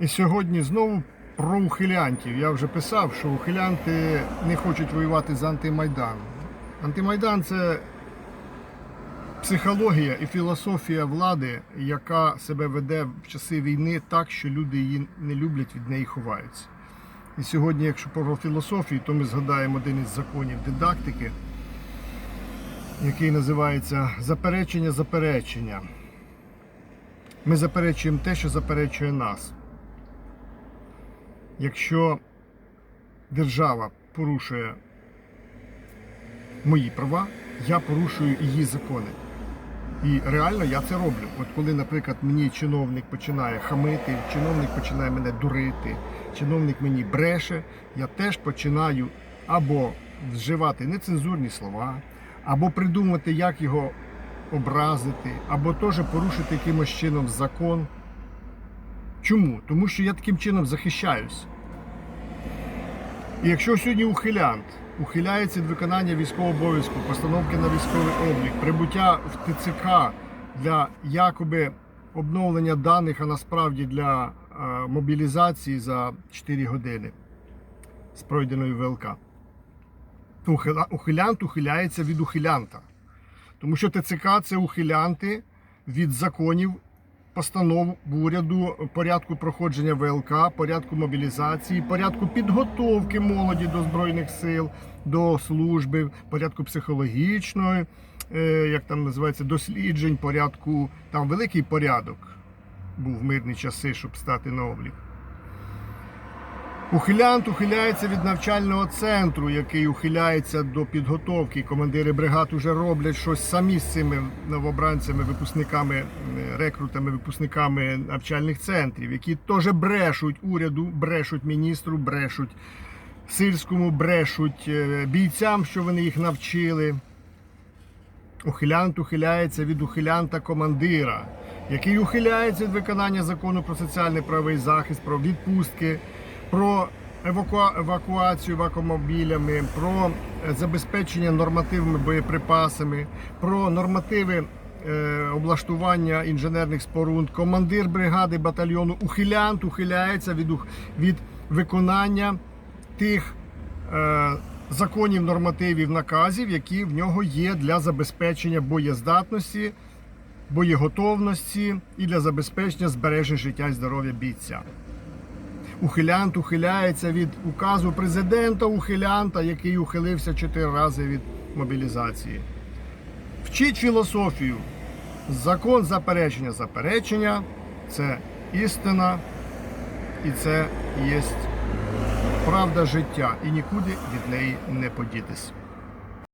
І сьогодні знову про ухилянтів. Я вже писав, що ухилянти не хочуть воювати з антимайданом. Антимайдан це психологія і філософія влади, яка себе веде в часи війни так, що люди її не люблять, від неї ховаються. І сьогодні, якщо про філософію, то ми згадаємо один із законів дидактики, який називається заперечення заперечення. Ми заперечуємо те, що заперечує нас. Якщо держава порушує мої права, я порушую її закони. І реально я це роблю. От коли, наприклад, мені чиновник починає хамити, чиновник починає мене дурити, чиновник мені бреше, я теж починаю або вживати нецензурні слова, або придумати, як його образити, або теж порушити якимось чином закон. Чому? Тому що я таким чином захищаюсь. І якщо сьогодні ухилянт ухиляється від виконання військового обов'язку, постановки на військовий облік, прибуття в ТЦК для якоби обновлення даних, а насправді для е, мобілізації за 4 години з пройденою ВЛК, то ухилянт ухиляється від ухилянта. Тому що ТЦК це ухилянти від законів, постанов уряду, порядку проходження ВЛК, порядку мобілізації, порядку підготовки молоді до збройних сил, до служби, порядку психологічної, е, як там називається, досліджень, порядку. Там великий порядок був в мирні часи, щоб стати на облік. Ухилянт ухиляється від навчального центру, який ухиляється до підготовки. Командири бригад уже роблять щось самі з цими новобранцями, випускниками, е, рекрутами, випускниками навчальних центрів, які теж брешуть уряду, брешуть міністру, брешуть сільському, брешуть е, бійцям, що вони їх навчили. Ухилянт ухиляється від ухилянта командира, який ухиляється від виконання закону про соціальний правовий захист, про відпустки, про евакуа- евакуацію вакуумобілями, про е, забезпечення нормативними боєприпасами, про нормативи е, облаштування інженерних споруд. Командир бригади батальйону ухилянт ухиляється від, від виконання тих е, законів, нормативів, наказів, які в нього є для забезпечення боєздатності, боєготовності і для забезпечення збереження життя і здоров'я бійця. Ухилянт ухиляється від указу президента ухилянта, який ухилився чотири рази від мобілізації. Вчіть філософію. Закон заперечення заперечення це істина і це є правда життя, і нікуди від неї не подітись.